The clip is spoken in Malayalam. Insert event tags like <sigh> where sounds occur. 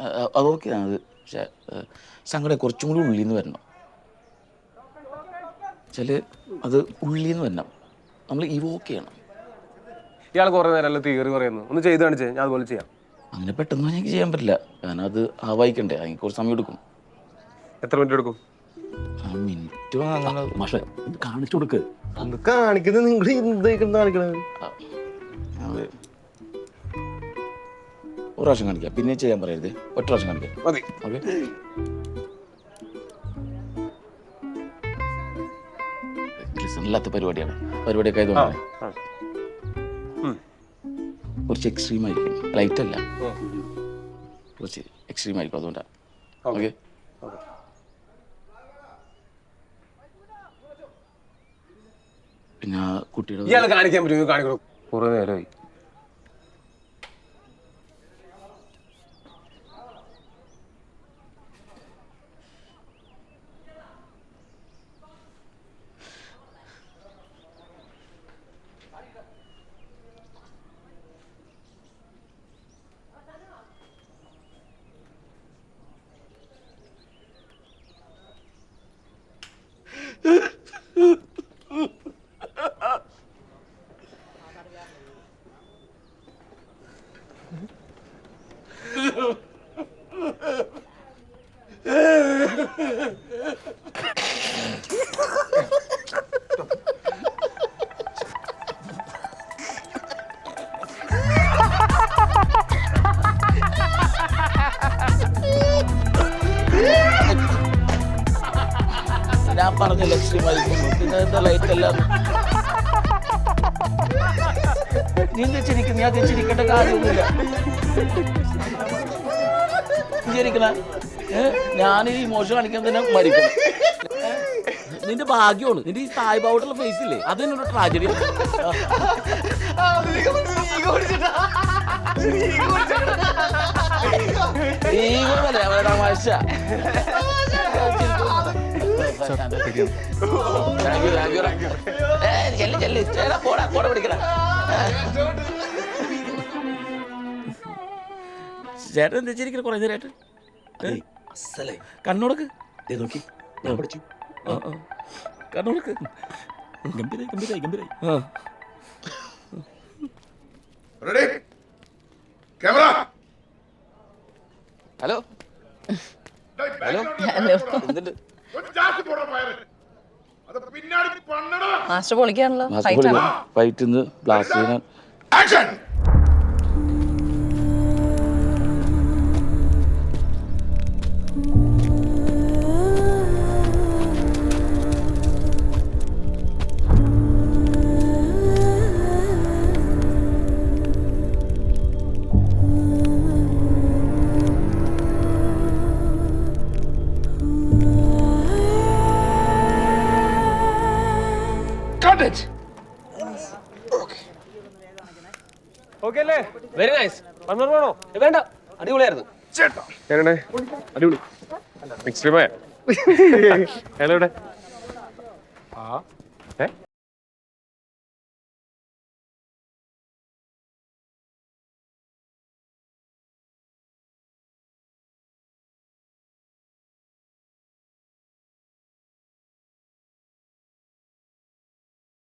അത് ഓക്കെ അത് പക്ഷേ സങ്കടം കുറച്ചും കൂടി ഉള്ളിൽ നിന്ന് വരണം. ചില അത് ഉള്ളിൽ നിന്ന് വരണം. നമ്മൾ ഇവോക്ക് ചെയ്യണം. ഇയാൾ കുറേ നേരം അല്ല തിയറി പറയുന്നു ഒന്ന് ചെയ്ത് കാണിച്ചേ ഞാൻ അതുപോലെ ചെയ്യാം. അങ്ങനെ പെട്ടെന്ന് എനിക്ക് ചെയ്യാൻ പറ്റില്ല. കാരണം അത് ആവായിക്കണ്ടേ? അതിന് കുറച്ച് സമയം എടുക്കും. എത്ര മിനിറ്റ് എടുക്കും? ആ മിനിറ്റ് അങ്ങനെ മാഷെ ഇത് കാണിച്ചു കൊടുക്ക്. അത് കാണിക്കുന്നത് നിങ്ങൾ എന്ത് കാണിക്കണത് ഒരു പ്രാവശ്യം കാണിക്കാം. പിന്നെ ചെയ്യാൻ പറയരുത്. ഒറ്റ പ്രാവശ്യം കാണിക്കാം. മതി. ഓക്കെ. ഇല്ലാത്ത പരിപാടിയാണ്. പരിപാടിയൊക്കെ ആയതുകൊണ്ടാണ്. ആ. ഉം. കുറച്ച് എക്സ്ട്രീം ആയിരിക്കും. ലൈറ്റ് അല്ല. കുറച്ച് എക്സ്ട്രീം ആയിരിക്കും അതുകൊണ്ടാണ് ഓക്കെ. ഓക്കെ. പിന്നെ കുട്ടിയുടെ കാണിക്കാൻ പറ്റും കാണിക്കണം? കുറേ നേരമായി ഞാൻ ലക്ഷ്യം വഹിക്കുന്നു പിന്നെ എന്താ ലൈറ്റ് എല്ലാം? നീ എന്താ ഞാൻ ചിരിക്കേണ്ട കാര്യമൊന്നുമില്ല. ചിരിക്കണ ഞാൻ ഈ മോശം കാണിക്കാൻ തന്നെ മരിക്കും. നിന്റെ ഭാഗ്യമാണ്. നിന്റെ ഈ തായ് ബാവുട്ടുള്ള ഫേസ് ഇല്ലേ? അത് തന്നെ ഒരു ട്രാജഡി ഈഗോന്നല്ലേ അവരുടെ തമാശ ചേട്ടൻ എന്താ ചിരിക്കണ കുറേ നേരമായിട്ട് കണ്ണുടക്ക് കണ്ണോടക്ക്. ദേ നോക്കി. ഞാൻ പഠിച്ചു. കണ്ണുടക്ക്. ഗംഭീരായി ഗംഭീരായി ഗംഭീരായി. ആ. റെഡി. ക്യാമറ. ഹലോ. ഹലോ. എന്തുണ്ട്? മാസ്റ്റർ പൊളിക്കാണല്ലോ ഫൈറ്റ് ബ്ലാസ്റ്റ് ചെയ്യാൻ ആക്ഷൻ Cut it! ഓക്കെ അല്ലേ? വെരി നൈസ് വന്നോ വേണോ വേണ്ട. അടിപൊളിയായിരുന്നു. ചേട്ടാ. എങ്ങനെ അടിപൊളി. എക്സ്ട്രീമായ ഹലോ <laughs> ഇവിടെ. ആ. ഏ?